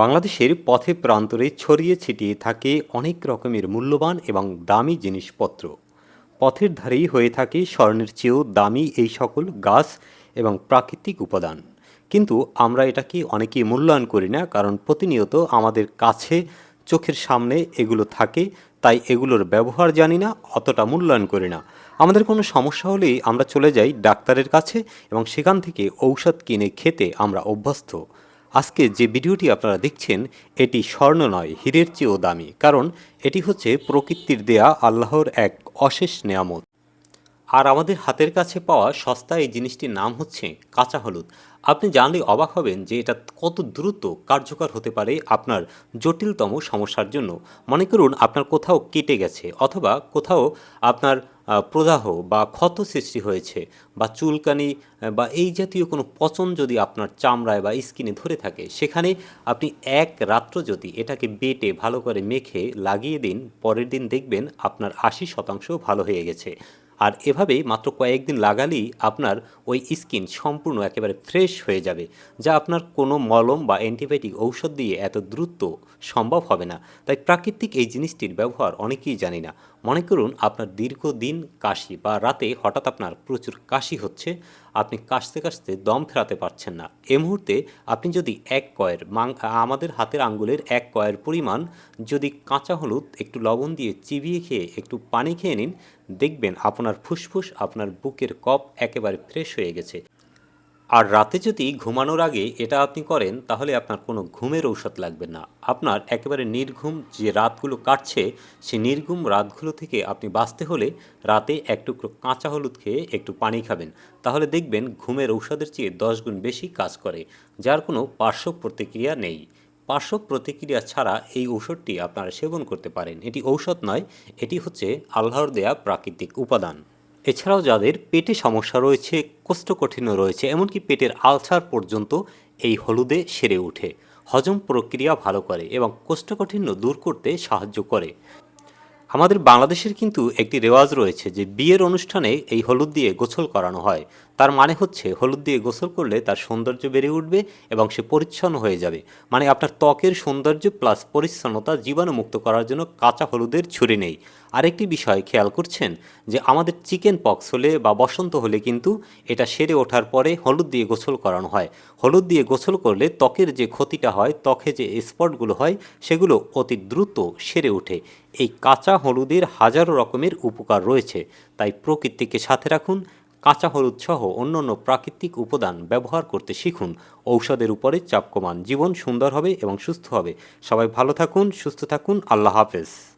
বাংলাদেশের পথে প্রান্তরে ছড়িয়ে ছিটিয়ে থাকে অনেক রকমের মূল্যবান এবং দামি জিনিসপত্র। পথের ধারেই হয়ে থাকে স্বর্ণের চেয়েও দামি এই সকল গাছ এবং প্রাকৃতিক উপাদান। কিন্তু আমরা এটাকে অনেকেই মূল্যায়ন করি না, কারণ প্রতিনিয়ত আমাদের কাছে, চোখের সামনে এগুলো থাকে, তাই এগুলোর ব্যবহার জানি না, অতটা মূল্যায়ন করি না। আমাদের কোনো সমস্যা হলেই আমরা চলে যাই ডাক্তারের কাছে এবং সেখান থেকে ঔষধ কিনে খেতে আমরা অভ্যস্ত। আজকে যে ভিডিওটি আপনারা দেখছেন, এটি স্বর্ণ নয়, হীরের চেয়েও দামি। কারণ এটি হচ্ছে প্রকৃতির দেয়া আল্লাহর এক অশেষ নেয়ামত। আর আমাদের হাতের কাছে পাওয়া সস্তা এই জিনিসটির নাম হচ্ছে কাঁচা হলুদ। আপনি জানলে অবাক হবেন যে এটা কত দ্রুত কার্যকর হতে পারে আপনার জটিলতম সমস্যার জন্য। মনে করুন, আপনার কোথাও কেটে গেছে অথবা কোথাও আপনার প্রদাহ বা ক্ষত সৃষ্টি হয়েছে বা চুলকানি বা এই জাতীয় কোনো পচন যদি আপনার চামড়ায় বা স্কিনে ধরে থাকে, সেখানে আপনি এক রাত্র যদি এটাকে বেটে ভালো করে মেখে লাগিয়ে দিন, পরের দিন দেখবেন আপনার আশি শতাংশ ভালো হয়ে গেছে। আর এভাবেই মাত্র কয়েকদিন লাগালেই আপনার ওই স্কিন সম্পূর্ণ একেবারে ফ্রেশ হয়ে যাবে, যা আপনার কোনো মলম বা অ্যান্টিবায়োটিক ঔষধ দিয়ে এত দ্রুত সম্ভব হবে না। তাই প্রাকৃতিক এই জিনিসটির ব্যবহার অনেকেই জানি না। মনে করুন আপনার দীর্ঘদিন কাশি বা রাতে হঠাৎ আপনার প্রচুর কাশি হচ্ছে, আপনি কাশতে কাশতে দম ফেরাতে পারছেন না। এ মুহূর্তে আপনি যদি এক কয়ের আমাদের হাতের আঙ্গুলের এক কয়ের পরিমাণ যদি কাঁচা হলুদ, একটু লবণ দিয়ে চিবিয়ে খেয়ে, একটু পানি খেয়ে নিন, দেখবেন আপনার ফুসফুস, আপনার বুকের কপ একেবারে ফ্রেশ হয়ে গেছে। আর রাতে যদি ঘুমানোর আগে এটা আপনি করেন, তাহলে আপনার কোনো ঘুমের ঔষধ লাগবে না। আপনার একেবারে নির্ঘুম যে রাতগুলো কাটছে, সেই নির্ঘুম রাতগুলো থেকে আপনি বাঁচতে হলে রাতে এক টুকরো কাঁচা হলুদ খেয়ে একটু পানি খাবেন। তাহলে দেখবেন ঘুমের ঔষধের চেয়ে দশ গুণ বেশি কাজ করে, যার কোনো পার্শ্ব প্রতিক্রিয়া নেই। পার্শ্ব প্রতিক্রিয়া ছাড়া এই ঔষধটি আপনারা সেবন করতে পারেন। এটি ঔষধ নয়, এটি হচ্ছে আল্লাহর দেয়া প্রাকৃতিক উপাদান। এছাড়াও যাদের পেটে সমস্যা রয়েছে, কোষ্ঠকাঠিন্য রয়েছে, এমনকি পেটের আলসার পর্যন্ত এই হলুদে সেরে ওঠে। হজম প্রক্রিয়া ভালো করে এবং কোষ্ঠকাঠিন্য দূর করতে সাহায্য করে। আমাদের বাংলাদেশের কিন্তু একটি রেওয়াজ রয়েছে যে বিয়ের অনুষ্ঠানে এই হলুদ দিয়ে গোসল করানো হয়। তার মানে হচ্ছে হলুদ দিয়ে গোসল করলে তার সৌন্দর্য বেড়ে উঠবে এবং সে পরিচ্ছন্ন হয়ে যাবে। মানে আপনার ত্বকের সৌন্দর্য প্লাস পরিচ্ছন্নতা জীবাণুমুক্ত করার জন্য কাঁচা হলুদের ছুরি নেই। আরেকটি বিষয় খেয়াল করছেন যে আমাদের চিকেন পক্স হলে বা বসন্ত হলে কিন্তু এটা সেরে ওঠার পরে হলুদ দিয়ে গোসল করানো হয়। হলুদ দিয়ে গোসল করলে ত্বকের যে ক্ষতিটা হয়, ত্বকে যে স্পটগুলো হয়, সেগুলো অতি দ্রুত সেরে ওঠে। এই কাঁচা হলুদের হাজারো রকমের উপকার রয়েছে। তাই প্রকৃতিকে সাথে রাখুন, কাঁচা হলুদ সহ অন্যান্য প্রাকৃতিক উপাদান ব্যবহার করতে শিখুন। ঔষধের উপরে চাপ কমান জীবন সুন্দর হবে এবং সুস্থ হবে। সবাই ভালো থাকুন, সুস্থ থাকুন। আল্লাহ হাফেজ।